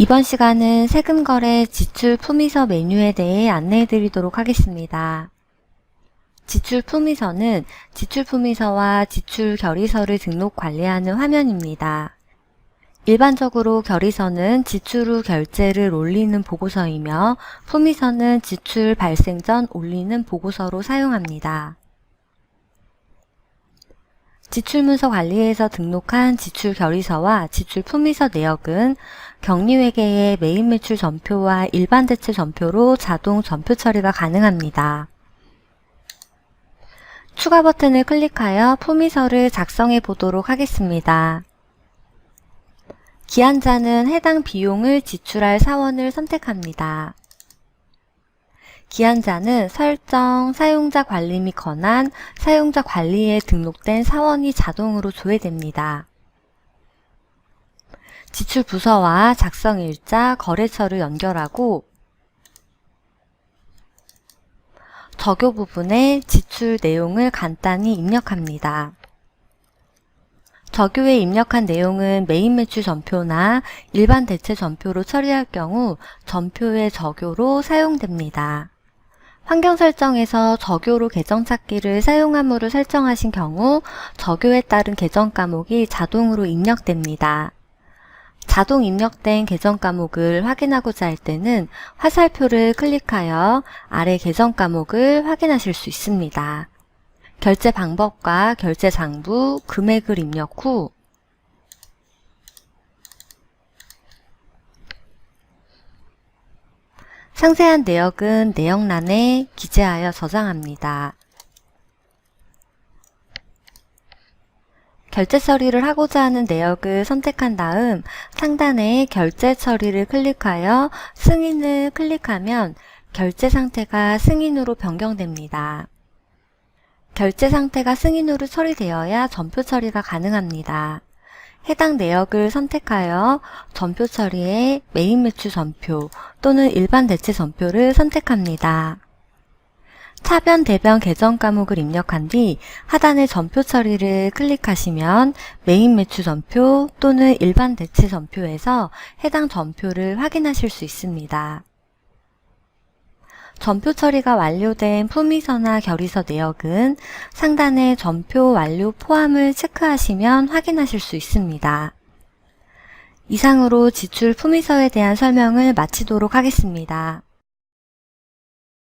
이번 시간은 세금거래 지출 품위서 메뉴에 대해 안내해 드리도록 하겠습니다. 지출 품위서는 지출 품위서와 지출 결의서를 등록 관리하는 화면입니다. 일반적으로 결의서는 지출 후 결제를 올리는 보고서이며 품위서는 지출 발생 전 올리는 보고서로 사용합니다. 지출문서 관리에서 등록한 지출 결의서와 지출 품위서 내역은 격리회계의 메인 매출 전표와 일반 대체 전표로 자동 전표 처리가 가능합니다. 추가 버튼을 클릭하여 품위서를 작성해 보도록 하겠습니다. 기한자는 해당 비용을 지출할 사원을 선택합니다. 기한자는 설정, 사용자 관리 및 권한, 사용자 관리에 등록된 사원이 자동으로 조회됩니다. 지출 부서와 작성 일자, 거래처를 연결하고 적요 부분에 지출 내용을 간단히 입력합니다. 적요에 입력한 내용은 메인 매출 전표나 일반 대체 전표로 처리할 경우 전표의 적요로 사용됩니다. 환경 설정에서 적요로 계정 찾기를 사용함으로 설정하신 경우 적요에 따른 계정 과목이 자동으로 입력됩니다. 자동 입력된 계정 과목을 확인하고자 할 때는 화살표를 클릭하여 아래 계정 과목을 확인하실 수 있습니다. 결제 방법과 결제 장부, 금액을 입력 후 상세한 내역은 내역란에 기재하여 저장합니다. 결제 처리를 하고자 하는 내역을 선택한 다음 상단에 결제 처리를 클릭하여 승인을 클릭하면 결제 상태가 승인으로 변경됩니다. 결제 상태가 승인으로 처리되어야 전표 처리가 가능합니다. 해당 내역을 선택하여 전표 처리에 메인 매출 전표 또는 일반 대체 전표를 선택합니다. 차변, 대변 계정 과목을 입력한 뒤 하단의 전표 처리를 클릭하시면 메인 매출 전표 또는 일반 대체 전표에서 해당 전표를 확인하실 수 있습니다. 전표 처리가 완료된 품위서나 결의서 내역은 상단의 전표 완료 포함을 체크하시면 확인하실 수 있습니다. 이상으로 지출 품위서에 대한 설명을 마치도록 하겠습니다.